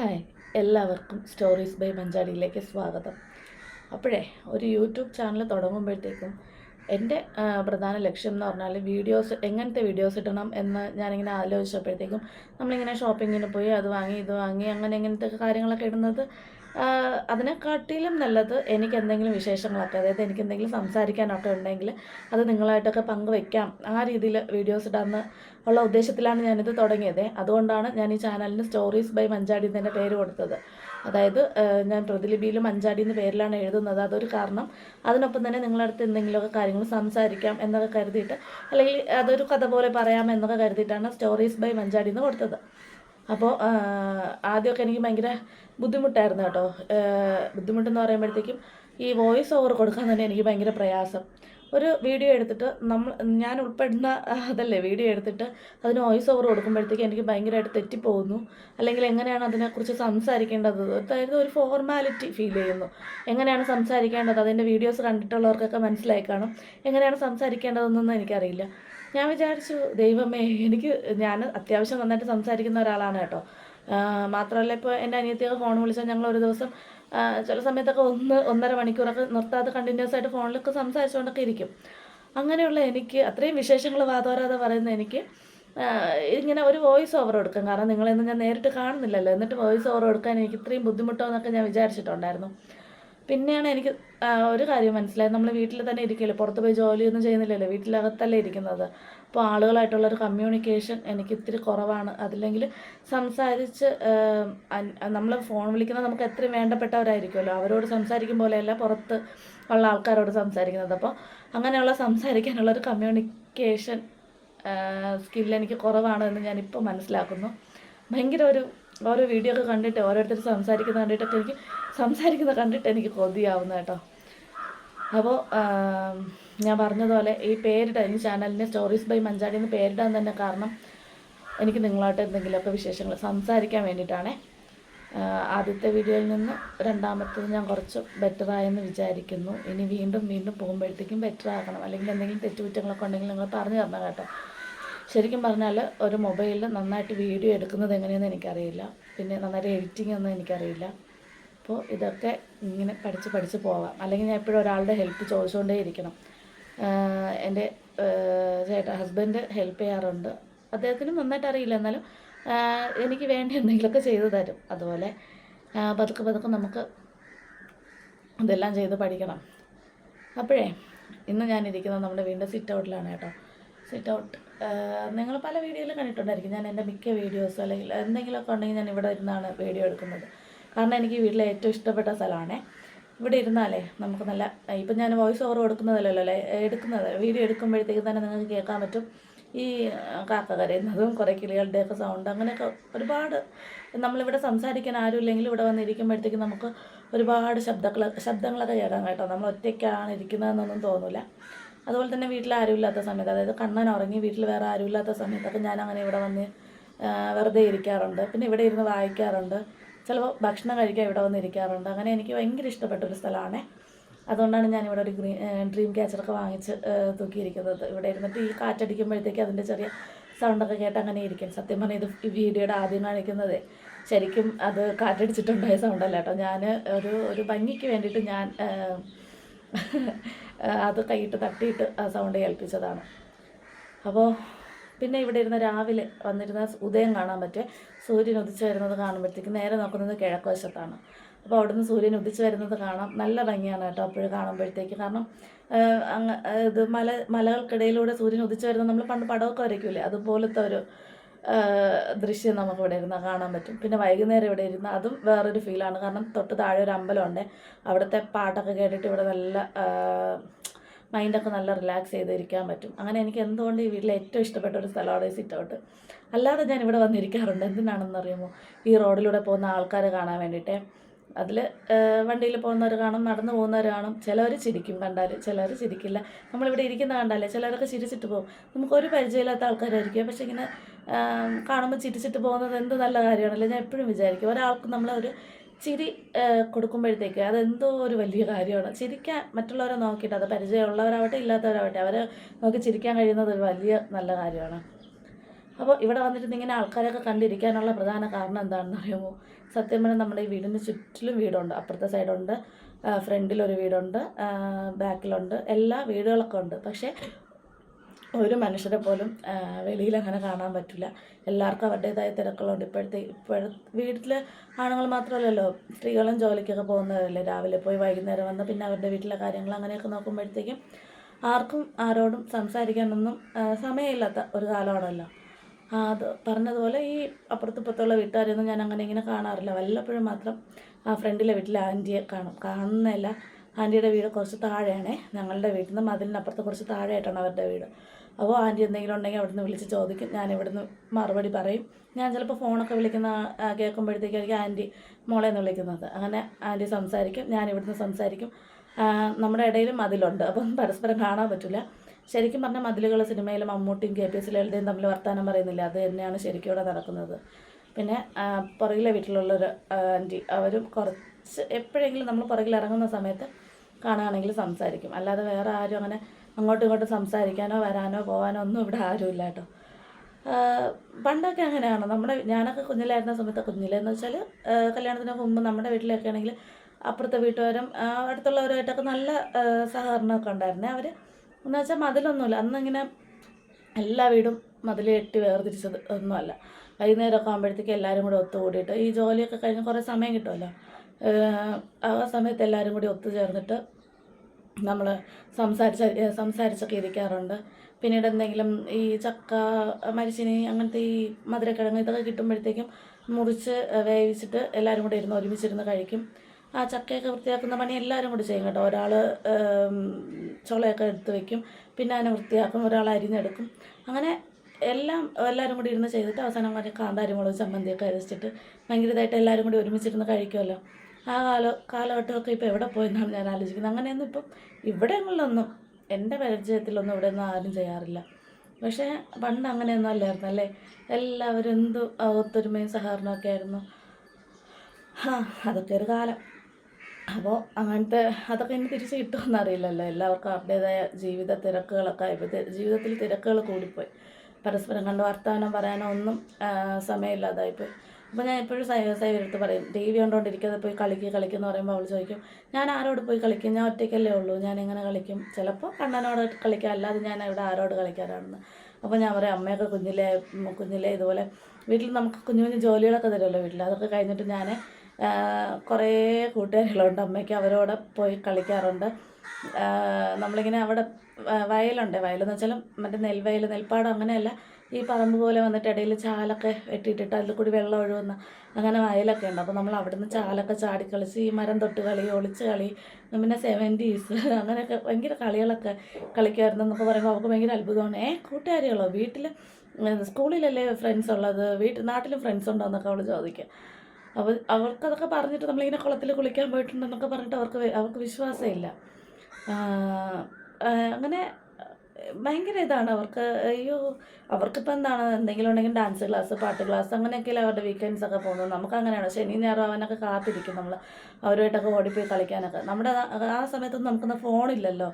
Hi എല്ലാവർക്കും stories by മഞ്ചാടിയിലേക്ക് സ്വാഗതം. അപ്പോഴേ ഒരു യൂട്യൂബ് ചാനൽ തുടങ്ങുമ്പോഴത്തേക്കും എന്റെ പ്രധാന ലക്ഷ്യം എന്ന് പറഞ്ഞാൽ വീഡിയോസ് എങ്ങനത്തെ വീഡിയോസ് ഇടണം എന്ന് ഞാനിങ്ങനെ ആലോചിച്ചപ്പോഴത്തേക്കും നമ്മളിങ്ങനെ ഷോപ്പിങ്ങിന് പോയി അത് വാങ്ങി ഇത് വാങ്ങി അങ്ങനെ ഇങ്ങനത്തെ കാര്യങ്ങളൊക്കെ ഇടുന്നത് അതിനെക്കാട്ടിലും നല്ലത് എനിക്ക് എന്തെങ്കിലും വിശേഷങ്ങളൊക്കെ അതായത് എനിക്ക് എന്തെങ്കിലും സംസാരിക്കാനൊക്കെ ഉണ്ടെങ്കിൽ അത് നിങ്ങളായിട്ടൊക്കെ പങ്കുവെക്കാം. ആ രീതിയിൽ വീഡിയോസ് ഇടാമെന്ന് ഉള്ള ഉദ്ദേശത്തിലാണ് ഞാനിത് തുടങ്ങിയത്. അതുകൊണ്ടാണ് ഞാൻ ഈ ചാനലിന് സ്റ്റോറീസ് ബൈ മഞ്ചാടി എന്നതിന്റെ പേര് കൊടുത്തത്. അതായത് ഞാൻ പ്രതിലിപിയിലും മഞ്ചാടി എന്ന പേരിലാണ് എഴുതുന്നത്. അതൊരു കാരണം. അതിനൊപ്പം തന്നെ നിങ്ങളുടെ അടുത്ത് എന്തെങ്കിലുമൊക്കെ കാര്യങ്ങൾ സംസാരിക്കാം എന്നൊക്കെ കരുതിയിട്ട് അല്ലെങ്കിൽ അതൊരു കഥ പോലെ പറയാം എന്നൊക്കെ കരുതിയിട്ടാണ് സ്റ്റോറീസ് ബൈ മഞ്ചാടി എന്ന് കൊടുത്തത്. അപ്പോൾ ആദ്യമൊക്കെ എനിക്ക് ഭയങ്കര ബുദ്ധിമുട്ടായിരുന്നു കേട്ടോ. ബുദ്ധിമുട്ടെന്ന് പറയുമ്പോഴത്തേക്കും ഈ വോയിസ് ഓവർ കൊടുക്കാൻ തന്നെ എനിക്ക് ഭയങ്കര പ്രയാസം. ഒരു വീഡിയോ എടുത്തിട്ട് നമ്മൾ ഞാൻ ഉൾപ്പെടുന്ന അതല്ലേ വീഡിയോ എടുത്തിട്ട് അതിന് വോയിസ് ഓവർ കൊടുക്കുമ്പോഴത്തേക്കും എനിക്ക് ഭയങ്കരമായിട്ട് തെറ്റിപ്പോകുന്നു. അല്ലെങ്കിൽ എങ്ങനെയാണ് അതിനെക്കുറിച്ച് സംസാരിക്കേണ്ടത്? അതായത് ഒരു ഫോർമാലിറ്റി ഫീൽ ചെയ്യുന്നു. എങ്ങനെയാണ് സംസാരിക്കേണ്ടത്? അതിന്റെ വീഡിയോസ് കണ്ടിട്ടുള്ളവർക്കൊക്കെ മനസ്സിലായി കാണും. എങ്ങനെയാണ് സംസാരിക്കേണ്ടതെന്നൊന്നും എനിക്കറിയില്ല. ഞാൻ വിചാരിച്ചു ദൈവമേ എനിക്ക് ഞാൻ അത്യാവശ്യം നന്നായിട്ട് സംസാരിക്കുന്ന ഒരാളാണ് കേട്ടോ. മാത്രമല്ല ഇപ്പോൾ എന്റെ അനിയത്തിയൊക്കെ ഫോൺ വിളിച്ചാൽ ഞങ്ങൾ ഒരു ദിവസം ചില സമയത്തൊക്കെ ഒന്ന് ഒന്നര മണിക്കൂറൊക്കെ നിർത്താതെ കണ്ടിന്യൂസ് ആയിട്ട് ഫോണിലൊക്കെ സംസാരിച്ചുകൊണ്ടൊക്കെ ഇരിക്കും. അങ്ങനെയുള്ള എനിക്ക് അത്രയും വിശേഷങ്ങൾ വാതോരാതെ പറയുന്ന എനിക്ക് ഇങ്ങനെ ഒരു വോയിസ് ഓവർ കൊടുക്കും. കാരണം നിങ്ങളെന്ന് ഞാൻ നേരിട്ട് കാണുന്നില്ലല്ലോ. എന്നിട്ട് വോയിസ് ഓവർ കൊടുക്കാൻ എനിക്ക് ഇത്രയും ബുദ്ധിമുട്ടോ എന്നൊക്കെ ഞാൻ വിചാരിച്ചിട്ടുണ്ടായിരുന്നു. പിന്നെയാണ് എനിക്ക് ഒരു കാര്യം മനസ്സിലായത്. നമ്മൾ വീട്ടിൽ തന്നെ ഇരിക്കില്ല? പുറത്ത് പോയി ജോലിയൊന്നും ചെയ്യുന്നില്ലല്ലോ? വീട്ടിലകത്തല്ലേ ഇരിക്കുന്നത്? അപ്പോൾ ആളുകളായിട്ടുള്ള ഒരു കമ്മ്യൂണിക്കേഷൻ എനിക്ക് ഇത്തിരി കുറവാണ്. അതില്ലെങ്കിൽ സംസാരിച്ച് നമ്മൾ ഫോൺ വിളിക്കുന്നത് നമുക്ക് എത്രയും വേണ്ടപ്പെട്ടവരായിരിക്കുമല്ലോ? അവരോട് സംസാരിക്കും പോലെയല്ല പുറത്ത് ഉള്ള ആൾക്കാരോട് സംസാരിക്കുന്നത്. അപ്പോൾ അങ്ങനെയുള്ള സംസാരിക്കാനുള്ള ഒരു കമ്മ്യൂണിക്കേഷൻ സ്കിൽ എനിക്ക് കുറവാണ് എന്ന് ഞാനിപ്പോൾ മനസ്സിലാക്കുന്നു. ഭയങ്കര ഒരു ഓരോ വീഡിയോ ഒക്കെ കണ്ടിട്ട് ഓരോരുത്തർ സംസാരിക്കുന്നത് കണ്ടിട്ടൊക്കെ എനിക്ക് സംസാരിക്കുന്നത് കണ്ടിട്ട് എനിക്ക് കൊതിയാവുന്ന കേട്ടോ. അപ്പോൾ ഞാൻ പറഞ്ഞതുപോലെ ഈ പേരിടാൻ ഈ ചാനലിന്റെ സ്റ്റോറീസ് ബൈ മഞ്ചാടി എന്ന് പേരിടാൻ തന്നെ കാരണം എനിക്ക് നിങ്ങളായിട്ട് എന്തെങ്കിലുമൊക്കെ വിശേഷങ്ങൾ സംസാരിക്കാൻ വേണ്ടിയിട്ടാണേ. ആദ്യത്തെ വീഡിയോയിൽ നിന്ന് രണ്ടാമത്തത് ഞാൻ കുറച്ച് ബെറ്ററായെന്ന് വിചാരിക്കുന്നു. ഇനി വീണ്ടും വീണ്ടും പോകുമ്പോഴത്തേക്കും ബെറ്റർ ആക്കണം അല്ലെങ്കിൽ എന്തെങ്കിലും തെറ്റുകുറ്റങ്ങളൊക്കെ ഉണ്ടെങ്കിൽ നിങ്ങൾ പറഞ്ഞു തരണം കേട്ടോ. ശരിക്കും പറഞ്ഞാൽ ഒരു മൊബൈലിൽ നന്നായിട്ട് വീഡിയോ എടുക്കുന്നത് എങ്ങനെയെന്ന് എനിക്കറിയില്ല. പിന്നെ നന്നായിട്ട് എഡിറ്റിംഗ് ഒന്നും എനിക്കറിയില്ല. അപ്പോൾ ഇതൊക്കെ ഇങ്ങനെ പഠിച്ച് പഠിച്ച് പോകാം അല്ലെങ്കിൽ ഞാൻ എപ്പോഴും ഒരാളുടെ ഹെൽപ്പ് ചോദിച്ചുകൊണ്ടേ ഇരിക്കണം. എന്റെ ചേട്ടൻ ചേട്ടാ ഹസ്ബൻഡ് ഹെൽപ്പ് ചെയ്യാറുണ്ട്. അദ്ദേഹത്തിന് നന്നായിട്ട് അറിയില്ല. എന്നാലും എനിക്ക് വേണ്ടി എന്തെങ്കിലുമൊക്കെ ചെയ്തു തരും. അതുപോലെ പതുക്കെ പതുക്കെ നമുക്ക് ഇതെല്ലാം ചെയ്ത് പഠിക്കണം. അപ്പോഴേ ഇന്ന് ഞാനിരിക്കുന്നത് നമ്മുടെ വീണ്ടും സിറ്റ് ഔട്ടിലാണ് കേട്ടോ. സിറ്റ് ഔട്ട് നിങ്ങൾ പല വീഡിയോയിലും കണ്ടിട്ടുണ്ടായിരിക്കും. ഞാൻ എന്റെ മിക്ക വീഡിയോസ് അല്ലെങ്കിൽ എന്തെങ്കിലുമൊക്കെ ഉണ്ടെങ്കിൽ ഞാൻ ഇവിടെ ഇരുന്നാണ് വീഡിയോ എടുക്കുന്നത്. കാരണം എനിക്ക് വീട്ടിലെ ഏറ്റവും ഇഷ്ടപ്പെട്ട സ്ഥലമാണ്. ഇവിടെ ഇരുന്നാലേ നമുക്ക് നല്ല ഇപ്പം ഞാൻ വോയിസ് ഓവർ കൊടുക്കുന്നതല്ലോ അല്ലേ? എടുക്കുന്നത് വീഡിയോ എടുക്കുമ്പോഴത്തേക്ക് തന്നെ നിങ്ങൾക്ക് കേൾക്കാൻ പറ്റും. ഈ കാക്ക കരയുന്നതും കുറേ കിളികളുടെയൊക്കെ സൗണ്ട് അങ്ങനെയൊക്കെ ഒരുപാട് നമ്മളിവിടെ സംസാരിക്കാൻ ആരും ഇല്ലെങ്കിൽ ഇവിടെ വന്നിരിക്കുമ്പോഴത്തേക്ക് നമുക്ക് ഒരുപാട് ശബ്ദങ്ങൾ ശബ്ദങ്ങളൊക്കെ കേൾക്കാം കേട്ടോ. നമ്മൾ ഒറ്റയ്ക്കാണ് ഇരിക്കുന്നതെന്നൊന്നും തോന്നില്ല അതുപോലെ തന്നെ വീട്ടിൽ ആരും ഇല്ലാത്ത സമയത്ത് അതായത് കണ്ണൻ ഉറങ്ങി വീട്ടിൽ വേറെ ആരും ഇല്ലാത്ത സമയത്തൊക്കെ ഞാൻ അങ്ങനെ ഇവിടെ വന്ന് വെറുതെ ഇരിക്കാറുണ്ട്. പിന്നെ ഇവിടെ ഇരുന്ന് വായിക്കാറുണ്ട്. ചിലപ്പോൾ ഭക്ഷണം കഴിക്കാൻ ഇവിടെ വന്നിരിക്കാറുണ്ട്. അങ്ങനെ എനിക്ക് ഭയങ്കര ഇഷ്ടപ്പെട്ട ഒരു സ്ഥലമാണ്. അതുകൊണ്ടാണ് ഞാൻ ഇവിടെ ഒരു ഗ്രീൻ ഡ്രീം ക്യാച്ചറൊക്കെ വാങ്ങിച്ച് തൂക്കിയിരിക്കുന്നത്. ഇവിടെ ഇരുന്നിട്ട് ഈ കാറ്റടിക്കുമ്പോഴത്തേക്ക് അതിന്റെ ചെറിയ സൗണ്ടൊക്കെ കേട്ട് അങ്ങനെ ഇരിക്കും. സത്യം പറഞ്ഞാൽ ഇത് ഈ വീഡിയോയുടെ ആദ്യം കാണിക്കുന്നത് ശരിക്കും അത് കാറ്റടിച്ചിട്ടുണ്ടായ സൗണ്ടല്ല കേട്ടോ. ഞാൻ ഒരു ഒരു ഭംഗിക്ക് വേണ്ടിയിട്ട് ഞാൻ അത് കൈയിട്ട് തട്ടിയിട്ട് ആ സൗണ്ട് കേൾപ്പിച്ചതാണ് അപ്പോൾ പിന്നെ ഇവിടെ ഇരുന്ന് രാവിലെ വന്നിരുന്ന ഉദയം കാണാൻ പറ്റും സൂര്യൻ ഉദിച്ചു വരുന്നത് കാണുമ്പോഴത്തേക്ക് നേരെ നോക്കുന്നത് കിഴക്കുവശത്താണ്. അപ്പോൾ അവിടുന്ന് സൂര്യൻ ഉദിച്ചു വരുന്നത് കാണാം. നല്ല ഭംഗിയാണ് കേട്ടോ അപ്പോഴും കാണുമ്പോഴത്തേക്ക്. കാരണം അങ്ങ് ഇത് മല മലകൾക്കിടയിലൂടെ സൂര്യൻ ഉദിച്ചു വരുന്നത് നമ്മൾ പണ്ട് പടമൊക്കെ വരയ്ക്കൂലേ? അതുപോലത്തെ ഒരു ദൃശ്യം നമുക്ക് ഇവിടെ ഇരുന്നാൽ കാണാൻ പറ്റും. പിന്നെ വൈകുന്നേരം ഇവിടെ ഇരുന്ന് അതും വേറൊരു ഫീലാണ് കാരണം തൊട്ട് താഴെ ഒരു അമ്പലമുണ്ട്. അവിടുത്തെ പാട്ടൊക്കെ കേട്ടിട്ട് ഇവിടെ നല്ല മൈൻഡൊക്കെ നല്ല റിലാക്സ് ചെയ്തിരിക്കാൻ പറ്റും. അങ്ങനെ എനിക്ക് എന്തുകൊണ്ട് ഈ വീട്ടിലെ ഏറ്റവും ഇഷ്ടപ്പെട്ട ഒരു സ്ഥലമാണ് സിറ്റ് ഔട്ട്. അല്ലാതെ ഞാൻ ഇവിടെ വന്നിരിക്കാറുണ്ട്. എന്തിനാണെന്ന് അറിയുമോ? ഈ റോഡിലൂടെ പോകുന്ന ആൾക്കാരെ കാണാൻ വേണ്ടിയിട്ട്. അതിൽ വണ്ടിയിൽ പോകുന്നവർ കാണും നടന്നു പോകുന്നവർ കാണും. ചിലവർ ചിരിക്കും കണ്ടാൽ ചിലർ ചിരിക്കില്ല. നമ്മളിവിടെ ഇരിക്കുന്ന കണ്ടാലേ ചിലരൊക്കെ ചിരിച്ചിട്ട് പോകും. നമുക്കൊരു പരിചയമില്ലാത്ത ആൾക്കാരായിരിക്കും. പക്ഷേ ഇങ്ങനെ കാണുമ്പോൾ ചിരിച്ചിട്ട് പോകുന്നത് എന്ത് നല്ല കാര്യമാണല്ലോ ഞാൻ എപ്പോഴും വിചാരിക്കും. ഒരാൾക്ക് നമ്മളൊരു ചിരി കൊടുക്കുമ്പോഴത്തേക്ക് അതെന്തോ ഒരു വലിയ കാര്യമാണ്. ചിരിക്കാൻ മറ്റുള്ളവരെ നോക്കിയിട്ട് അത് പരിചയമുള്ളവരാവട്ടെ ഇല്ലാത്തവരാവട്ടെ അവരെ നോക്കി ചിരിക്കാൻ കഴിയുന്നത് ഒരു വലിയ നല്ല കാര്യമാണ്. അപ്പോൾ ഇവിടെ വന്നിട്ട് ഇങ്ങനെ ആൾക്കാരൊക്കെ കണ്ടിരിക്കാനുള്ള പ്രധാന കാരണം എന്താണെന്ന് അറിയുമോ? സത്യം പറഞ്ഞാൽ നമ്മുടെ ഈ വീടിന് ചുറ്റിലും വീടുണ്ട്. അപ്പുറത്തെ സൈഡുണ്ട്. ഫ്രണ്ടിലൊരു വീടുണ്ട്. ബാക്കിലുണ്ട്. എല്ലാ വീടുകളൊക്കെ ഉണ്ട്. പക്ഷേ ഒരു മനുഷ്യരെ പോലും വെളിയിൽ അങ്ങനെ കാണാൻ പറ്റില്ല. എല്ലാവർക്കും അവരുടേതായ തിരക്കുകളുണ്ട്. ഇപ്പോഴത്തെ ഇപ്പോഴ വീട്ടിൽ ആണുങ്ങൾ മാത്രമല്ലല്ലോ. സ്ത്രീകളും ജോലിക്കൊക്കെ പോകുന്നവരല്ലേ. രാവിലെ പോയി വൈകുന്നേരം വന്ന് പിന്നെ അവരുടെ വീട്ടിലെ കാര്യങ്ങൾ അങ്ങനെയൊക്കെ നോക്കുമ്പോഴത്തേക്കും ആർക്കും ആരോടും സംസാരിക്കാനൊന്നും സമയമില്ലാത്ത ഒരു കാലമാണല്ലോ. അത് പറഞ്ഞതുപോലെ ഈ അപ്പുറത്തിപ്പുറത്തുള്ള വീട്ടുകാരെയൊന്നും ഞാൻ അങ്ങനെ ഇങ്ങനെ കാണാറില്ല. വല്ലപ്പോഴും മാത്രം ആ ഫ്രണ്ടിലെ വീട്ടിലെ ആന്റിയെ കാണും. കാണുന്നതല്ല ആന്റിയുടെ വീട് കുറച്ച് താഴെയാണേ ഞങ്ങളുടെ വീട്ടിൽ നിന്ന് മതിലിനപ്പുറത്ത് കുറച്ച് താഴെയായിട്ടാണ് അവരുടെ വീട്. അപ്പോൾ ആന്റി എന്തെങ്കിലും ഉണ്ടെങ്കിൽ അവിടുന്ന് വിളിച്ച് ചോദിക്കും. ഞാൻ ഇവിടുന്ന് മറുപടി പറയും. ഞാൻ ചിലപ്പോൾ ഫോണൊക്കെ വിളിക്കുന്ന കേൾക്കുമ്പോഴത്തേക്കായിരിക്കും ആന്റി മോളെ എന്ന് വിളിക്കുന്നത്. അങ്ങനെ ആന്റി സംസാരിക്കും ഞാൻ ഇവിടുന്ന് സംസാരിക്കും. നമ്മുടെ ഇടയിൽ മതിലുണ്ട്. അപ്പം പരസ്പരം കാണാൻ പറ്റില്ല. ശരിക്കും പറഞ്ഞാൽ മതിലുകൾ സിനിമയിൽ മമ്മൂട്ടിയും കെ പി എസ് ലളിതയും തമ്മിൽ വർത്തമാനം പറയുന്നില്ല. അത് തന്നെയാണ് ശരിക്കും ഇവിടെ നടക്കുന്നത്. പിന്നെ പുറകിലെ വീട്ടിലുള്ളൊരു ആന്റി അവരും കുറച്ച് എപ്പോഴെങ്കിലും നമ്മൾ പുറകിൽ ഇറങ്ങുന്ന സമയത്ത് കാണുകയാണെങ്കിൽ സംസാരിക്കും. അല്ലാതെ വേറെ ആരും അങ്ങനെ അങ്ങോട്ടും ഇങ്ങോട്ടും സംസാരിക്കാനോ വരാനോ പോകാനോ ഒന്നും ഇവിടെ ആരുമില്ല കേട്ടോ. പണ്ടൊക്കെ അങ്ങനെയാണ്. നമ്മുടെ ഞാനൊക്കെ കുഞ്ഞിലായിരുന്ന സമയത്ത് കുഞ്ഞിലെന്ന് വെച്ചാൽ കല്യാണത്തിന് മുമ്പ് നമ്മുടെ വീട്ടിലൊക്കെ ആണെങ്കിൽ അപ്പുറത്തെ വീട്ടുകാരും അടുത്തുള്ളവരുമായിട്ടൊക്കെ നല്ല സഹകരണമൊക്കെ ഉണ്ടായിരുന്നേ. അവർ എന്ന് വെച്ചാൽ മതിലൊന്നുമില്ല അന്നിങ്ങനെ എല്ലാ വീടും മതിൽ കെട്ടി വേർതിരിച്ചത് ഒന്നുമല്ല. വൈകുന്നേരമൊക്കെ ആകുമ്പോഴത്തേക്ക് എല്ലാവരും കൂടി ഒത്തുകൂടിയിട്ട് ഈ ജോലിയൊക്കെ കഴിഞ്ഞ് കുറേ സമയം കിട്ടുമല്ലോ ആ സമയത്ത് എല്ലാവരും കൂടി ഒത്തുചേർന്നിട്ട് നമ്മൾ സംസാരിച്ച സംസാരിച്ചൊക്കെ ഇരിക്കാറുണ്ട്. പിന്നീട് എന്തെങ്കിലും ഈ ചക്ക മരിച്ചിനി അങ്ങനത്തെ ഈ മധുരക്കിഴങ്ങ് ഇതൊക്കെ കിട്ടുമ്പോഴത്തേക്കും മുറിച്ച് വേവിച്ചിട്ട് എല്ലാവരും കൂടി ഇരുന്ന് ഒരുമിച്ചിരുന്ന് കഴിക്കും. ആ ചക്കയൊക്കെ വൃത്തിയാക്കുന്ന പണി എല്ലാവരും കൂടി ചെയ്യും കേട്ടോ. ഒരാൾ ചുളയൊക്കെ എടുത്ത് വെക്കും. പിന്നെ അതിനെ വൃത്തിയാക്കും. ഒരാൾ അരിഞ്ഞെടുക്കും. അങ്ങനെ എല്ലാം എല്ലാവരും കൂടി ഇരുന്ന് ചെയ്തിട്ട് അവസാനം വരെ കാന്താരി മുളക് ചമ്മന്തിയൊക്കെ അരച്ചിട്ട് ഭയങ്കര ഇതായിട്ട് എല്ലാവരും കൂടി ഒരുമിച്ചിരുന്ന് കഴിക്കുമല്ലോ. ആ കാല കാലഘട്ടമൊക്കെ ഇപ്പോൾ എവിടെ പോയെന്നാണ് ഞാൻ ആലോചിക്കുന്നത്. അങ്ങനെയൊന്നും ഇപ്പം ഇവിടങ്ങളിലൊന്നും എന്റെ പരിചയത്തിലൊന്നും ഇവിടെ ഒന്നും ആരും ചെയ്യാറില്ല. പക്ഷേ പണ്ട് അങ്ങനെയൊന്നും അല്ലായിരുന്നു അല്ലേ? എല്ലാവരും എന്തു ഒത്തൊരുമയും സഹകരണമൊക്കെ ആയിരുന്നു. ആ അതൊക്കെ ഒരു കാലം. അപ്പോൾ അങ്ങനത്തെ അതൊക്കെ ഇനി തിരിച്ച് കിട്ടുമെന്ന് അറിയില്ലല്ലോ. എല്ലാവർക്കും അവരുടേതായ ജീവിത തിരക്കുകളൊക്കെ ആയപ്പോൾ ജീവിതത്തിൽ തിരക്കുകൾ കൂടിപ്പോയി. പരസ്പരം കണ്ട് വർത്തമാനം പറയാനോ ഒന്നും സമയമില്ലാതായിപ്പോയി അപ്പോൾ ഞാൻ എപ്പോഴും സൈവരടുത്ത് പറയും ടി വി കണ്ടുകൊണ്ടിരിക്കാതെ പോയി കളിക്കുക കളിക്കുമെന്ന് പറയുമ്പോൾ അവൾ ചോദിക്കും ഞാൻ ആരോട് പോയി കളിക്കും? ഞാൻ ഒറ്റയ്ക്കല്ലേ ഉള്ളൂ. ഞാൻ എങ്ങനെ കളിക്കും? ചിലപ്പോൾ കണ്ണനോട് കളിക്കാം അല്ലാതെ ഞാൻ ഇവിടെ ആരോട് കളിക്കാനാണെന്ന് അപ്പോൾ ഞാൻ പറയും അമ്മയൊക്കെ കുഞ്ഞിലെ കുഞ്ഞിലെ ഇതുപോലെ വീട്ടിൽ നമുക്ക് കുഞ്ഞു കുഞ്ഞു ജോലികളൊക്കെ തരുമല്ലോ വീട്ടിൽ. അതൊക്കെ കഴിഞ്ഞിട്ട് ഞാൻ കുറേ കൂട്ടുകാരികളുണ്ട്. അമ്മയ്ക്ക് അവരോട് പോയി കളിക്കാറുണ്ട്. നമ്മളിങ്ങനെ അവിടെ വയലുണ്ട്. വയലെന്ന് വെച്ചാൽ മറ്റേ നെൽവയൽ നെൽപ്പാടം അങ്ങനെയല്ല. ഈ പറമ്പ് പോലെ വന്നിട്ട് ഇടയിൽ ചാലൊക്കെ വെട്ടിയിട്ടിട്ട് അതിൽ കൂടി വെള്ളം ഒഴുകുന്ന അങ്ങനെ വയലൊക്കെ ഉണ്ട്. അപ്പോൾ നമ്മൾ അവിടുന്ന് ചാലൊക്കെ ചാടിക്കളിച്ച് ഈ മരം തൊട്ട് കളി ഒളിച്ച് കളി പിന്നെ സെവന്റീസ് അങ്ങനെയൊക്കെ ഭയങ്കര കളികളൊക്കെ കളിക്കുമായിരുന്നു എന്നൊക്കെ പറയുമ്പോൾ അവൾക്ക് ഭയങ്കര അത്ഭുതമാണ്. ഏ കൂട്ടുകാരികളോ? വീട്ടിൽ സ്കൂളിലല്ലേ ഫ്രണ്ട്സ് ഉള്ളത്? വീട്ടിൽ നാട്ടിലും ഫ്രണ്ട്സ് ഉണ്ടോ എന്നൊക്കെ അവൾ ചോദിക്കുക അപ്പോൾ അവർക്കതൊക്കെ പറഞ്ഞിട്ട് നമ്മളിങ്ങനെ കുളത്തിൽ കുളിക്കാൻ പോയിട്ടുണ്ടെന്നൊക്കെ പറഞ്ഞിട്ട് അവർക്ക് അവർക്ക് വിശ്വാസമില്ല. അങ്ങനെ ഭയങ്കര ഇതാണ് അവർക്ക്. അയ്യോ അവർക്കിപ്പോൾ എന്താണ്? എന്തെങ്കിലും ഉണ്ടെങ്കിൽ ഡാൻസ് ക്ലാസ് പാട്ട് ക്ലാസ് അങ്ങനെയൊക്കെയല്ലേ അവരുടെ വീക്കെൻഡ്സ് ഒക്കെ പോകുന്നത്. നമുക്ക് അങ്ങനെയാണ്. ശനി ഞായറും അവനൊക്കെ കാത്തിരിക്കും നമ്മൾ അവരുമായിട്ടൊക്കെ ഓടിപ്പോയി കളിക്കാനൊക്കെ. നമ്മുടെ ആ സമയത്തൊന്നും നമുക്കൊന്ന് ഫോണില്ലല്ലോ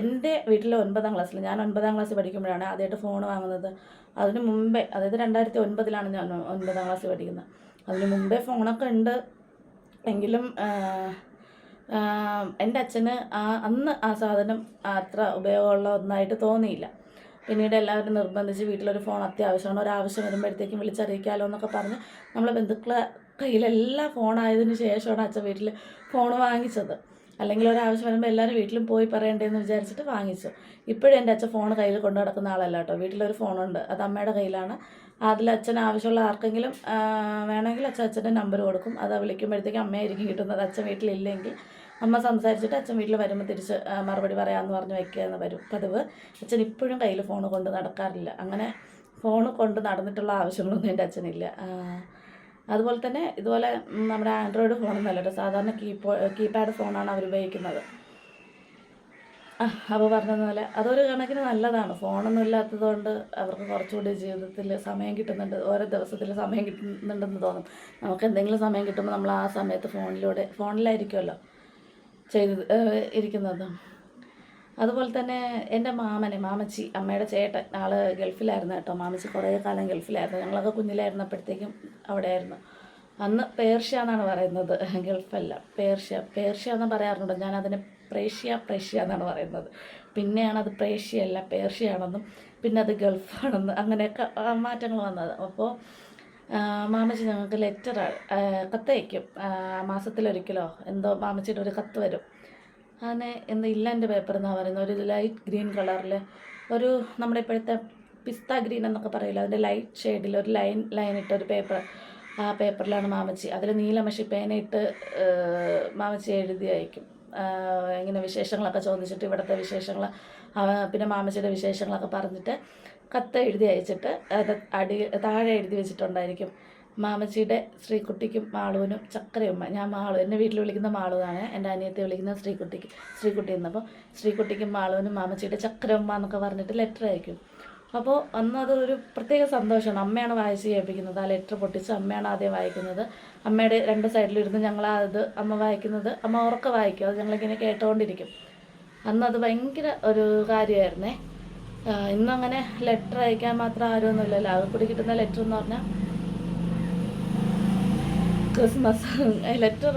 എന്റെ വീട്ടിൽ ഒൻപതാം ക്ലാസ്സിൽ ഞാൻ ഒൻപതാം ക്ലാസ്സിൽ പഠിക്കുമ്പോഴാണ് ആദ്യമായിട്ട് ഫോൺ വാങ്ങുന്നത്. അതിന് മുമ്പേ അതായത് രണ്ടായിരത്തി ഒൻപതിലാണ് ഞാൻ ഒൻപതാം ക്ലാസ്സിൽ പഠിക്കുന്നത്. അതിന് മുമ്പേ ഫോണൊക്കെ ഉണ്ട്. എങ്കിലും എന്റെ അച്ഛന് ആ അന്ന് ആ സാധനം അത്ര ഉപയോഗമുള്ള ഒന്നായിട്ട് തോന്നിയില്ല. പിന്നീട് എല്ലാവരും നിർബന്ധിച്ച് വീട്ടിലൊരു ഫോൺ അത്യാവശ്യമാണ്. ഒരാവശ്യം വരുമ്പോഴത്തേക്കും വിളിച്ചറിയിക്കാമല്ലോ എന്നൊക്കെ പറഞ്ഞ് നമ്മളെ ബന്ധുക്കളെ കയ്യിലെല്ലാം ഫോണായതിന് ശേഷമാണ് അച്ഛൻ വീട്ടിൽ ഫോൺ വാങ്ങിച്ചത്. അല്ലെങ്കിൽ ഒരാവശ്യം വരുമ്പോൾ എല്ലാവരും വീട്ടിലും പോയി പറയണ്ടേന്ന് വിചാരിച്ചിട്ട് വാങ്ങിച്ചു. ഇപ്പോഴും എന്റെ അച്ഛൻ ഫോൺ കയ്യിൽ കൊണ്ടു നടക്കുന്ന ആളല്ല കേട്ടോ. വീട്ടിലൊരു ഫോണുണ്ട്. അത് അമ്മയുടെ കയ്യിലാണ്. അതിൽ അച്ഛൻ ആവശ്യമുള്ള ആർക്കെങ്കിലും വേണമെങ്കിൽ അച്ഛൻ അച്ഛന്റെ നമ്പർ കൊടുക്കും. അത് വിളിക്കുമ്പോഴത്തേക്കും അമ്മയായിരിക്കും കിട്ടുന്നത്. അച്ഛൻ വീട്ടിലില്ലെങ്കിൽ അമ്മ സംസാരിച്ചിട്ട് അച്ഛൻ വീട്ടിൽ വരുമ്പോൾ തിരിച്ച് മറുപടി പറയാമെന്ന് പറഞ്ഞ് വയ്ക്കുകയെന്ന് വരും പതിവ്. അച്ഛൻ ഇപ്പോഴും കയ്യിൽ ഫോൺ കൊണ്ട് നടക്കാറില്ല. അങ്ങനെ ഫോൺ കൊണ്ട് നടന്നിട്ടുള്ള ആവശ്യങ്ങളൊന്നും എന്റെ അച്ഛനില്ല. അതുപോലെ തന്നെ ഇതുപോലെ നമ്മുടെ ആൻഡ്രോയിഡ് ഫോണൊന്നുമല്ല കേട്ടോ. സാധാരണ കീപോ കീപാഡ് ഫോണാണ് അവർ ഉപയോഗിക്കുന്നത്. അപ്പോൾ പറഞ്ഞതുപോലെ അതൊരു കണക്കിന് നല്ലതാണ്. ഫോണൊന്നും ഇല്ലാത്തത് കൊണ്ട് അവർക്ക് കുറച്ചുകൂടി ജീവിതത്തിൽ സമയം കിട്ടുന്നുണ്ട് ഓരോ ദിവസത്തിൽ സമയം കിട്ടുന്നുണ്ടെന്ന് തോന്നും. നമുക്ക് എന്തെങ്കിലും സമയം കിട്ടുമ്പോൾ നമ്മൾ ആ സമയത്ത് ഫോണിലൂടെ ഫോണിലായിരിക്കുമല്ലോ ചെയ്ത് ഇരിക്കുന്നത്. അതുപോലെ തന്നെ എന്റെ മാമനെ മാമച്ചി അമ്മയുടെ ചേട്ടൻ ആൾ ഗൾഫിലായിരുന്നു കേട്ടോ. മാമച്ചി കുറേ കാലം ഗൾഫിലായിരുന്നു. ഞങ്ങളൊക്കെ കുഞ്ഞിലായിരുന്നപ്പോഴത്തേക്കും അവിടെയായിരുന്നു. അന്ന് പേർഷ്യ എന്നാണ് പറയുന്നത്. ഗൾഫല്ല പേർഷ്യ. പേർഷ്യ എന്ന് പറയാറുണ്ടോ? ഞാനതിന് പ്രേഷ്യ പ്രേഷ്യ എന്നാണ് പറയുന്നത്. പിന്നെയാണ് അത് പ്രേഷ്യയല്ല പേർഷ്യയാണെന്നും പിന്നെ അത് ഗൾഫാണെന്ന് അങ്ങനെയൊക്കെ മാറ്റങ്ങൾ വന്നത്. അപ്പോൾ മാമച്ചി ഞങ്ങൾക്ക് ലെറ്റർ കത്തയക്കും മാസത്തിലൊരിക്കലോ എന്തോ മാമച്ചിയുടെ ഒരു കത്ത് വരും. അങ്ങനെ എന്താ ഇല്ല എന്റെ പേപ്പർ എന്നാണ് പറയുന്നത്. ഒരു ലൈറ്റ് ഗ്രീൻ കളറിൽ ഒരു നമ്മുടെ ഇപ്പോഴത്തെ പിസ്ത ഗ്രീൻ എന്നൊക്കെ പറയില്ല അതിന്റെ ലൈറ്റ് ഷെയ്ഡിൽ ഒരു ലൈൻ ലൈൻ ഇട്ട ഒരു പേപ്പർ ആ പേപ്പറിലാണ് മാമച്ചി. അതിൽ നീലമഷി പേനയിട്ട് മാമച്ചി എഴുതി അയക്കും. ഇങ്ങനെ വിശേഷങ്ങളൊക്കെ ചോദിച്ചിട്ട് ഇവിടുത്തെ വിശേഷങ്ങൾ പിന്നെ മാമച്ചിയുടെ വിശേഷങ്ങളൊക്കെ പറഞ്ഞിട്ട് കത്ത് എഴുതി അയച്ചിട്ട് അത് അടി താഴെ എഴുതി വെച്ചിട്ടുണ്ടായിരിക്കും. മാമച്ചിയുടെ ശ്രീകുട്ടിക്കും മാളുവിനും ചക്കരയുമ്മ. ഞാൻ മാളു എന്നെ വീട്ടിൽ വിളിക്കുന്ന മാളുവാണ്. എന്റെ അനിയത്തെ വിളിക്കുന്ന ശ്രീകുട്ടിക്ക് ശ്രീകുട്ടി എന്നപ്പോൾ ശ്രീകുട്ടിക്കും മാളുവിനും മാമച്ചിയുടെ ചക്കരയുമ്മ എന്നൊക്കെ പറഞ്ഞിട്ട് ലെറ്റർ അയക്കും. അപ്പോൾ അന്ന് അതൊരു പ്രത്യേക സന്തോഷമാണ്. അമ്മയാണ് വായിച്ച് കേൾപ്പിക്കുന്നത്. ആ ലെറ്റർ പൊട്ടിച്ച് അമ്മയാണ് ആദ്യം വായിക്കുന്നത്. അമ്മയുടെ രണ്ട് സൈഡിലിരുന്ന് ഞങ്ങൾ അത് അമ്മ വായിക്കുന്നത്. അമ്മ ഉറക്കെ വായിക്കും. അത് ഞങ്ങളിങ്ങനെ കേട്ടുകൊണ്ടിരിക്കും അന്ന് അത് ഭയങ്കര ഒരു കാര്യമായിരുന്നേ. ഇന്നങ്ങനെ ലെറ്റർ അയക്കാൻ മാത്രം ആരുമൊന്നുമില്ലല്ലോ. ആകെ കൂടി കിട്ടുന്ന ലെറ്റർ എന്ന് പറഞ്ഞാൽ ക്രിസ്മസ്. ലെറ്റർ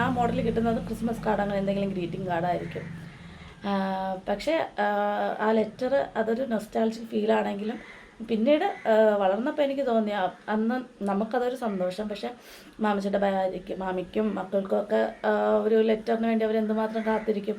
ആ മോഡൽ കിട്ടുന്നത് ക്രിസ്മസ് കാർഡ് അങ്ങനെ എന്തെങ്കിലും ഗ്രീറ്റിംഗ് കാർഡായിരിക്കും. പക്ഷേ ആ ലെറ്റർ അതൊരു നൊസ്റ്റാൾജിക് ഫീലാണെങ്കിലും പിന്നീട് വളർന്നപ്പോൾ എനിക്ക് തോന്നി അന്ന് നമുക്കതൊരു സന്തോഷം. പക്ഷേ മാമച്ചിയുടെ ഭാര്യയ്ക്ക് മാമിക്കും മക്കൾക്കും ഒക്കെ ഒരു ലെറ്ററിന് വേണ്ടി അവർ എന്തുമാത്രം കാത്തിരിക്കും?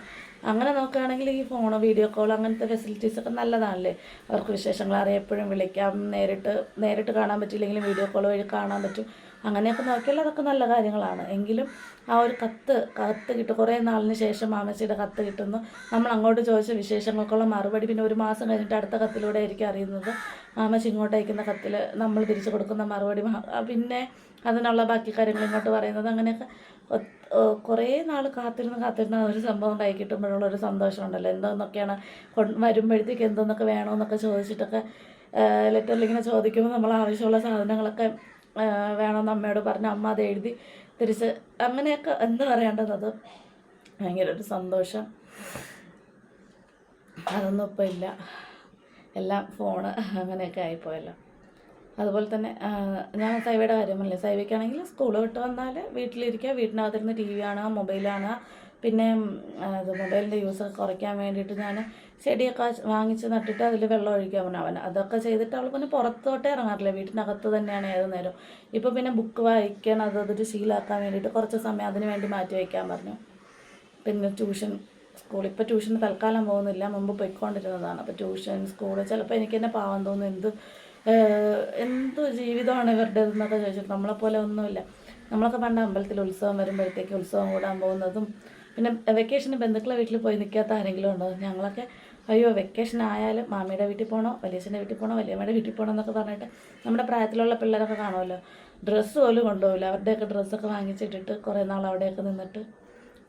അങ്ങനെ നോക്കുകയാണെങ്കിൽ ഈ ഫോൺ വീഡിയോ കോൾ അങ്ങനത്തെ ഫെസിലിറ്റീസ് ഒക്കെ നല്ലതാണല്ലേ? അവർക്ക് വിശേഷങ്ങൾ അറിയാം എപ്പോഴും വിളിക്കാം നേരിട്ട് നേരിട്ട് കാണാൻ പറ്റില്ലെങ്കിലും വീഡിയോ കോൾ വഴി കാണാൻ പറ്റും. അങ്ങനെയൊക്കെ നോക്കിയാൽ അതൊക്കെ നല്ല കാര്യങ്ങളാണ്. എങ്കിലും ആ ഒരു കത്ത് കത്ത് കിട്ടും. കുറേ നാളിന് ശേഷം മാമച്ചിയുടെ കത്ത് കിട്ടുന്നു. നമ്മൾ അങ്ങോട്ട് ചോദിച്ച വിശേഷങ്ങൾക്കുള്ള മറുപടി പിന്നെ ഒരു മാസം കഴിഞ്ഞിട്ട് അടുത്ത കത്തിലൂടെ ആയിരിക്കും അറിയുന്നത്. മാമച്ചി ഇങ്ങോട്ട് അയക്കുന്ന കത്തിൽ നമ്മൾ തിരിച്ചു കൊടുക്കുന്ന മറുപടി പിന്നെ അതിനുള്ള ബാക്കി കാര്യങ്ങൾ ഇങ്ങോട്ട് പറയുന്നത് അങ്ങനെയൊക്കെ കുറേ നാൾ കാത്തിരുന്ന് കാത്തിരുന്ന ഒരു സംഭവം കൈ കിട്ടുമ്പോഴുള്ള ഒരു സന്തോഷമുണ്ടല്ലോ. എന്തോന്നൊക്കെയാണ് കൊണ്ട് വരുമ്പോഴത്തേക്ക് എന്തോന്നൊക്കെ വേണമെന്നൊക്കെ ചോദിച്ചിട്ടൊക്കെ ലെറ്ററിൽ ഇങ്ങനെ ചോദിക്കുമ്പോൾ നമ്മൾ ആവശ്യമുള്ള സാധനങ്ങളൊക്കെ വേണമെന്ന് അമ്മയോട് പറഞ്ഞ് അമ്മ അത് എഴുതി തിരിച്ച് അങ്ങനെയൊക്കെ എന്താ പറയേണ്ടത്? ഭയങ്കര ഒരു സന്തോഷം. അതൊന്നും ഇപ്പോൾ ഇല്ല. എല്ലാം ഫോണ് അങ്ങനെയൊക്കെ ആയിപ്പോയല്ലോ അതുപോലെ തന്നെ ഞാൻ സൈവയുടെ കാര്യമല്ലേ? സൈവയ്ക്കാണെങ്കിൽ സ്കൂൾ വിട്ട് വന്നാൽ വീട്ടിലിരിക്കുക വീട്ടിനകത്തിരുന്ന് ടി വി മൊബൈൽ കാണുക. പിന്നെ അത് മൊബൈലിന്റെ യൂസ് കുറയ്ക്കാൻ വേണ്ടിയിട്ട് ഞാൻ ചെടിയൊക്കെ വാങ്ങിച്ച് നട്ടിട്ട് അതിൽ വെള്ളം ഒഴിക്കാൻ പറഞ്ഞു. അവൻ അതൊക്കെ ചെയ്തിട്ട് അവൾ പിന്നെ പുറത്തോട്ടേ ഇറങ്ങാറില്ല. വീട്ടിനകത്ത് തന്നെയാണ് ഏത് നേരം ഇപ്പോൾ പിന്നെ ബുക്ക് വായിക്കാൻ അത് അതൊരു ശീലമാക്കാൻ വേണ്ടിയിട്ട് കുറച്ച് സമയം അതിന് വേണ്ടി മാറ്റി വയ്ക്കാൻ പറഞ്ഞു. പിന്നെ ട്യൂഷൻ സ്കൂൾ ഇപ്പോൾ ട്യൂഷന് തൽക്കാലം പോകുന്നില്ല. മുമ്പ് പോയിക്കൊണ്ടിരുന്നതാണ്. അപ്പോൾ ട്യൂഷൻ സ്കൂൾ ചിലപ്പോൾ എനിക്ക് തന്നെ പാവം തോന്നുന്നു എന്ത് എന്ത് ജീവിതമാണ് ഇവരുടെ എന്നൊക്കെ ചോദിച്ചു. നമ്മളെപ്പോലെ ഒന്നുമില്ല. നമ്മളൊക്കെ പണ്ട് അമ്പലത്തിൽ ഉത്സവം വരുമ്പോഴത്തേക്ക് ഉത്സവം കൂടാൻ പോകുന്നതും പിന്നെ വെക്കേഷന് ബന്ധുക്കളെ വീട്ടിൽ പോയി നിൽക്കാത്ത ആരെങ്കിലും ഉണ്ടോ? ഞങ്ങളൊക്കെ അയ്യോ വെക്കേഷൻ ആയാലും മാമിയുടെ വീട്ടിൽ പോകണോ വലിയച്ഛന്റെ വീട്ടിൽ പോകണോ വലിയമ്മയുടെ വീട്ടിൽ പോകണോ എന്നൊക്കെ പറഞ്ഞിട്ട് നമ്മുടെ പ്രായത്തിലുള്ള പിള്ളേരൊക്കെ കാണുമല്ലോ. ഡ്രസ്സ് പോലും കൊണ്ടുപോകില്ല. അവരുടെയൊക്കെ ഡ്രസ്സൊക്കെ വാങ്ങിച്ചിട്ടിട്ട് കുറേ നാൾ അവിടെയൊക്കെ നിന്നിട്ട്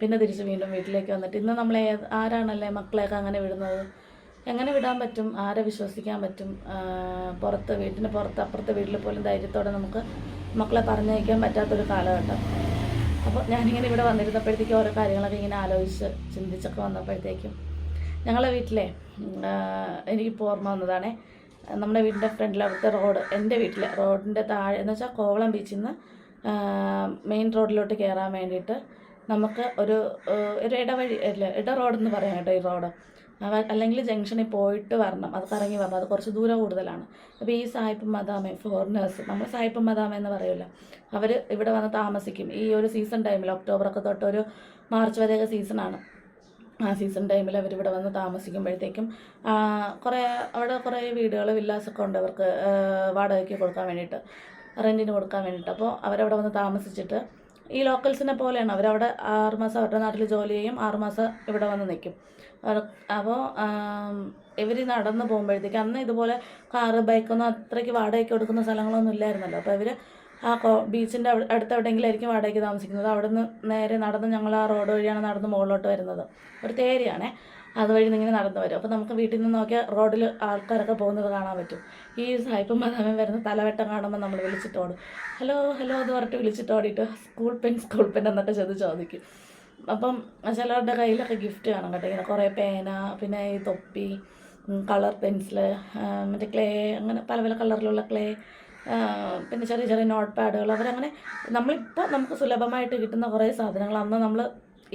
പിന്നെ തിരിച്ച് വീണ്ടും വീട്ടിലേക്ക് വന്നിട്ട്. ഇന്ന് നമ്മളെ ആരാണല്ലേ മക്കളെയൊക്കെ അങ്ങനെ വിടുന്നത്? എങ്ങനെ വിടാൻ പറ്റും? ആരെ വിശ്വസിക്കാൻ പറ്റും? പുറത്ത് വീട്ടിന് പുറത്ത് അപ്പുറത്തെ വീട്ടിൽ പോലും ധൈര്യത്തോടെ നമുക്ക് മക്കളെ പറഞ്ഞയക്കാൻ പറ്റാത്തൊരു കാലഘട്ടം. അപ്പോൾ ഞാനിങ്ങനെ ഇവിടെ വന്നിരുന്നപ്പോഴത്തേക്കും ഓരോ കാര്യങ്ങളൊക്കെ ഇങ്ങനെ ആലോചിച്ച് ചിന്തിച്ചൊക്കെ വന്നപ്പോഴത്തേക്കും ഞങ്ങളെ വീട്ടിലെ എനിക്കിപ്പോൾ ഓർമ്മ വന്നതാണേ നമ്മുടെ വീടിന്റെ ഫ്രണ്ടിൽ അവിടുത്തെ റോഡ് എന്റെ വീട്ടിലെ റോഡിന്റെ താഴെ എന്ന് വെച്ചാൽ കോവളം ബീച്ചിൽ നിന്ന് മെയിൻ റോഡിലോട്ട് കയറാൻ വേണ്ടിയിട്ട് നമുക്ക് ഒരു ഒരു ഇടവഴി അല്ല ഇട റോഡെന്ന് പറയാം കേട്ടോ ഈ റോഡ്. അല്ലെങ്കിൽ ജംഗ്ഷനിൽ പോയിട്ട് വരണം. അത് കറങ്ങി വരണം. അത് കുറച്ച് ദൂരം കൂടുതലാണ്. അപ്പോൾ ഈ സായിപ്പ് മദാമ ഫോറിനേഴ്സ് നമ്മൾ സായിപ്പ് മദാമ എന്ന് പറയുമല്ലോ അവർ ഇവിടെ വന്ന് താമസിക്കും. ഈ ഒരു സീസൺ ടൈമിൽ ഒക്ടോബറൊക്കെ തൊട്ട് ഒരു മാർച്ച് വരെയൊക്കെ സീസണാണ് ആ സീസൺ ടൈമിൽ അവരിവിടെ വന്ന് താമസിക്കുമ്പോഴത്തേക്കും കുറേ അവിടെ കുറേ വീടുകൾ വില്ലാസൊക്കെ ഉണ്ട് അവർക്ക് വാടകയ്ക്ക് കൊടുക്കാൻ വേണ്ടിയിട്ട് റെന്റിന് കൊടുക്കാൻ വേണ്ടിയിട്ട്. അപ്പോൾ അവരവിടെ വന്ന് താമസിച്ചിട്ട് ഈ ലോക്കൽസിനെ പോലെയാണ്. അവരവിടെ ആറുമാസം അവരുടെ നാട്ടിൽ ജോലി ചെയ്യും ആറുമാസം ഇവിടെ വന്ന് നിൽക്കും അപ്പോൾ ഇവർ നടന്ന് പോകുമ്പോഴത്തേക്ക് അന്ന് ഇതുപോലെ കാറ് ബൈക്കൊന്നും അത്രയ്ക്ക് വാടകയ്ക്ക് കൊടുക്കുന്ന സ്ഥലങ്ങളൊന്നും ഇല്ലായിരുന്നല്ലോ. അപ്പോൾ ഇവർ ആ കോ ബീച്ചിന്റെ അവിടെ അടുത്ത് എവിടെയെങ്കിലും ആയിരിക്കും വാടകയ്ക്ക് താമസിക്കുന്നത്. നിന്ന് നേരെ നടന്ന് ഞങ്ങൾ ആ റോഡ് വഴിയാണ് നടന്ന് മുകളിലോട്ട് വരുന്നത്. ഒരു തേരിയാണേ. അതുവഴി ഇങ്ങനെ നടന്നു വരും. അപ്പോൾ നമുക്ക് വീട്ടിൽ നിന്ന് നോക്കിയാൽ റോഡിൽ ആൾക്കാരൊക്കെ പോകുന്നത് കാണാൻ പറ്റും. ഈ സായിപ്പം സമയം വരുന്ന തലവെട്ടം കാണുമ്പോൾ നമ്മൾ വിളിച്ചിട്ട് ഓടും ഹലോ ഹലോ എന്ന് പറഞ്ഞിട്ട് വിളിച്ചിട്ട് ഓടിയിട്ട് സ്കൂൾ പെൻ സ്കൂൾ പെൻ എന്നൊക്കെ ചെന്ന് ചോദിക്കും. അപ്പം ചിലവരുടെ കയ്യിലൊക്കെ ഗിഫ്റ്റ് കാണും കേട്ടോ. ഇങ്ങനെ കുറേ പേന പിന്നെ ഈ തൊപ്പി കളർ പെൻസിൽ മറ്റേ ക്ലേ അങ്ങനെ പല പല കളറിലുള്ള ക്ലേ പിന്നെ ചെറിയ ചെറിയ നോട്ട് പാഡുകൾ അവരങ്ങനെ നമ്മളിപ്പോൾ നമുക്ക് സുലഭമായിട്ട് കിട്ടുന്ന കുറേ സാധനങ്ങൾ അന്ന് നമ്മൾ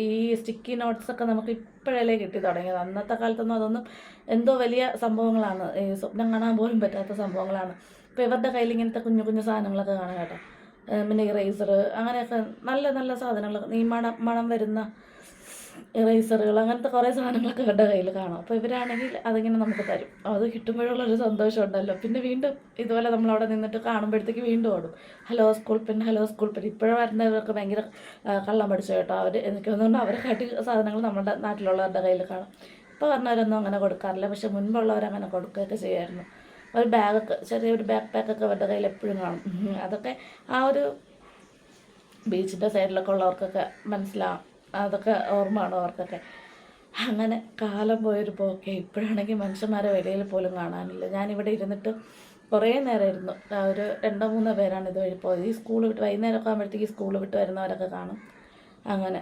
ഈ സ്റ്റിക്കി നോട്ട്സൊക്കെ നമുക്ക് ഇപ്പോഴല്ലേ കിട്ടി തുടങ്ങിയത്. അന്നത്തെ കാലത്തൊന്നും അതൊന്നും എന്തോ വലിയ സംഭവങ്ങളാണ്. ഈ സ്വപ്നം കാണാൻ പോലും പറ്റാത്ത സംഭവങ്ങളാണ്. ഇപ്പോൾ ഇവരുടെ കയ്യിൽ ഇങ്ങനത്തെ കുഞ്ഞു കുഞ്ഞു സാധനങ്ങളൊക്കെ കാണാം കേട്ടോ. പിന്നെ ഇറേസർ അങ്ങനെയൊക്കെ നല്ല നല്ല സാധനങ്ങൾ ഈ മണം മണം വരുന്ന ഇറേസറുകൾ അങ്ങനത്തെ കുറേ സാധനങ്ങളൊക്കെ അവരുടെ കയ്യിൽ കാണാം. അപ്പോൾ ഇവരാണെങ്കിൽ അതിങ്ങനെ നമുക്ക് തരും. അത് കിട്ടുമ്പോഴുള്ളൊരു സന്തോഷം ഉണ്ടല്ലോ പിന്നെ വീണ്ടും ഇതുപോലെ നമ്മളവിടെ നിന്നിട്ട് കാണുമ്പോഴത്തേക്ക് വീണ്ടും ഓടും. Hello school pen hello school pen ഇപ്പോഴും വരുന്നവരൊക്കെ ഭയങ്കര കള്ളം പഠിച്ചു കേട്ടോ അവർ എനിക്ക് തോന്നുന്നു അവരെ കാട്ടി സാധനങ്ങൾ നമ്മുടെ നാട്ടിലുള്ളവരുടെ കയ്യിൽ കാണും. ഇപ്പോൾ പറഞ്ഞവരൊന്നും അങ്ങനെ കൊടുക്കാറില്ല. പക്ഷെ മുൻപുള്ളവരങ്ങനെ കൊടുക്കുകയൊക്കെ ചെയ്യുമായിരുന്നു ഒരു ബാഗൊക്കെ ചെറിയൊരു ബാക്ക് പാക്കൊക്കെ അവരുടെ കയ്യിൽ എപ്പോഴും കാണും. അതൊക്കെ ആ ഒരു ബീച്ചിന്റെ സൈഡിലൊക്കെ ഉള്ളവർക്കൊക്കെ മനസ്സിലാവും അതൊക്കെ ഓർമ്മയാണ് അവർക്കൊക്കെ. അങ്ങനെ കാലം പോയൊരു പോക്കെ ഇപ്പോഴാണെങ്കിൽ മനുഷ്യന്മാരെ വെളിയിൽ പോലും കാണാനില്ല. ഞാനിവിടെ ഇരുന്നിട്ട് കുറേ നേരം ഇരുന്നു ഒരു രണ്ടോ മൂന്നോ പേരാണ് ഇതുവഴി പോയത്. ഈ സ്കൂൾ വിട്ട് വൈകുന്നേരമൊക്കെ ആകുമ്പോഴത്തേക്ക് സ്കൂൾ വിട്ട് വരുന്നവരൊക്കെ കാണും. അങ്ങനെ.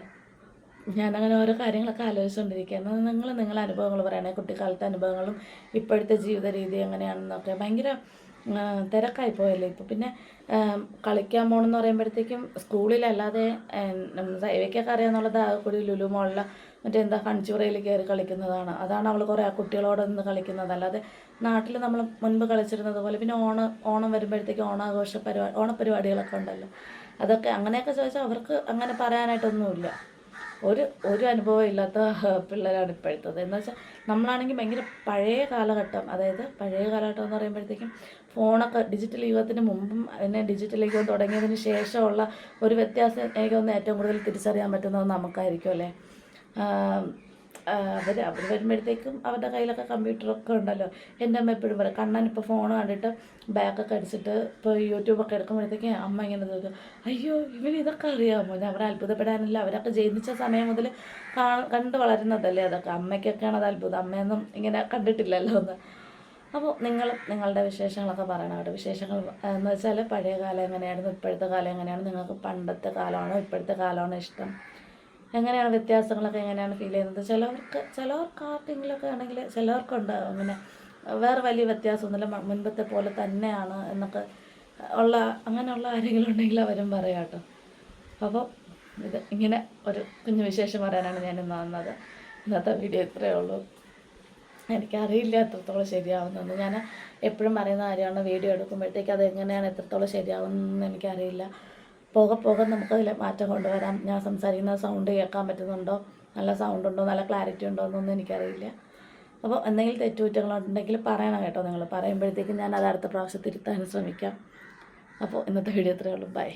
ഞാനങ്ങനെ ഓരോ കാര്യങ്ങളൊക്കെ ആലോചിച്ചുകൊണ്ടിരിക്കുകയാണ് നിങ്ങൾ നിങ്ങളുടെ അനുഭവങ്ങൾ പറയണേ. കുട്ടിക്കാലത്തെ അനുഭവങ്ങളും ഇപ്പോഴത്തെ ജീവിത രീതി എങ്ങനെയാണെന്നൊക്കെ. ഭയങ്കര തിരക്കായി പോയല്ലേ ഇപ്പോൾ പിന്നെ കളിക്കാൻ പോകണമെന്ന് പറയുമ്പോഴത്തേക്കും സ്കൂളിലല്ലാതെ സൈവയ്ക്കൊക്കെ അറിയാമെന്നുള്ളത് ആ കൂടി ലുലു മോളിലെ മറ്റേ എന്താ ഫൺചൂറയിൽ കയറി കളിക്കുന്നതാണ്. അതാണ് അവൾ കുറേ ആ കുട്ടികളോട് നിന്ന് കളിക്കുന്നത്. അല്ലാതെ നാട്ടിൽ നമ്മൾ മുൻപ് കളിച്ചിരുന്നത് പോലെ പിന്നെ ഓണം ഓണം വരുമ്പോഴത്തേക്കും ഓണാഘോഷ പരിപാടി ഓണപരിപാടികളൊക്കെ ഉണ്ടല്ലോ. അതൊക്കെ അങ്ങനെയൊക്കെ ചോദിച്ചാൽ അവർക്ക് അങ്ങനെ പറയാനായിട്ടൊന്നുമില്ല. ഒരു ഒരു അനുഭവം ഇല്ലാത്ത പിള്ളേരാണ് ഇപ്പോഴത്തത്. എന്ന് വെച്ചാൽ നമ്മളാണെങ്കിൽ ഭയങ്കര പഴയ കാലഘട്ടം അതായത് പഴയ കാലഘട്ടം എന്ന് പറയുമ്പോഴത്തേക്കും ഫോണൊക്കെ ഡിജിറ്റൽ യുഗത്തിന് മുമ്പും പിന്നെ ഡിജിറ്റൽ യുഗം തുടങ്ങിയതിന് ശേഷമുള്ള ഒരു വ്യത്യാസം എനിക്കൊന്ന് ഏറ്റവും കൂടുതൽ തിരിച്ചറിയാൻ പറ്റുന്നത് നമുക്കായിരിക്കും അല്ലേ? അവർ അവർ വരുമ്പോഴത്തേക്കും അവരുടെ കയ്യിലൊക്കെ കമ്പ്യൂട്ടറൊക്കെ ഉണ്ടല്ലോ. എന്റെ അമ്മ എപ്പോഴും പറയും കണ്ണൻ ഇപ്പോൾ ഫോൺ കണ്ടിട്ട് ബാക്കൊക്കെ അടിച്ചിട്ട് ഇപ്പോൾ യൂട്യൂബൊക്കെ എടുക്കുമ്പോഴത്തേക്ക് അമ്മ ഇങ്ങനെ തോന്നും അയ്യോ ഇവന് ഇതൊക്കെ അറിയാമോ? ഞാൻ അവരെ അത്ഭുതപ്പെടാനില്ല അവരൊക്കെ ജനിച്ച സമയം മുതൽ കണ്ട് വളരുന്നതല്ലേ അതൊക്കെ. അമ്മയ്ക്കൊക്കെയാണ് അത് അത്ഭുതം. അമ്മയൊന്നും ഇങ്ങനെ കണ്ടിട്ടില്ലല്ലോ എന്ന്. അപ്പോൾ നിങ്ങൾ നിങ്ങളുടെ വിശേഷങ്ങളൊക്കെ പറയണം. കേട്ടോ വിശേഷങ്ങൾ എന്ന് വെച്ചാൽ പഴയ കാലം എങ്ങനെയായിരുന്നു? ഇപ്പോഴത്തെ കാലം എങ്ങനെയാണ്? നിങ്ങൾക്ക് പണ്ടത്തെ കാലമാണോ ഇപ്പോഴത്തെ കാലമാണോ ഇഷ്ടം? എങ്ങനെയാണ് വ്യത്യാസങ്ങളൊക്കെ എങ്ങനെയാണ് ഫീൽ ചെയ്യുന്നത്? ചിലവർക്ക് ചിലവർക്ക് ആർക്കെങ്കിലുമൊക്കെ ആണെങ്കിൽ ചിലവർക്കുണ്ട് അങ്ങനെ. വേറെ വലിയ വ്യത്യാസമൊന്നുമില്ല. മുൻപത്തെ പോലെ തന്നെയാണ് എന്നൊക്കെ ഉള്ള അങ്ങനെയുള്ള ആരെങ്കിലും ഉണ്ടെങ്കിൽ അവരും പറയാം കേട്ടോ. അപ്പോൾ ഇത് ഇങ്ങനെ ഒരു കുഞ്ഞു വിശേഷം പറയാനാണ് ഞാൻ ഇന്ന് വന്നത്. ഇന്നത്തെ വീഡിയോ ഇത്രയേ ഉള്ളൂ. എനിക്കറിയില്ല എത്രത്തോളം ശരിയാവുന്നതെന്ന് ഞാൻ എപ്പോഴും പറയുന്ന കാര്യമാണ് വീഡിയോ എടുക്കുമ്പോഴത്തേക്ക് അത് എങ്ങനെയാണ് എത്രത്തോളം ശരിയാവുന്നതെന്ന് എനിക്കറിയില്ല. പോകെ പോകെ നമുക്കതിൽ മാറ്റം കൊണ്ടുവരാം. ഞാൻ സംസാരിക്കുന്ന സൗണ്ട് കേൾക്കാൻ പറ്റുന്നുണ്ടോ? നല്ല സൗണ്ട് ഉണ്ടോ? നല്ല ക്ലാരിറ്റി ഉണ്ടോ എന്നൊന്നും എനിക്കറിയില്ല. അപ്പോൾ എന്തെങ്കിലും തെറ്റുകുറ്റങ്ങളുണ്ടെങ്കിൽ പറയണം കേട്ടോ നിങ്ങൾ. പറയുമ്പോഴത്തേക്കും ഞാൻ അത് അടുത്ത പ്രാവശ്യം തിരുത്താൻ ശ്രമിക്കാം. അപ്പോൾ ഇന്നത്തെ വീഡിയോ ഇത്രയേ ഉള്ളൂ. ബൈ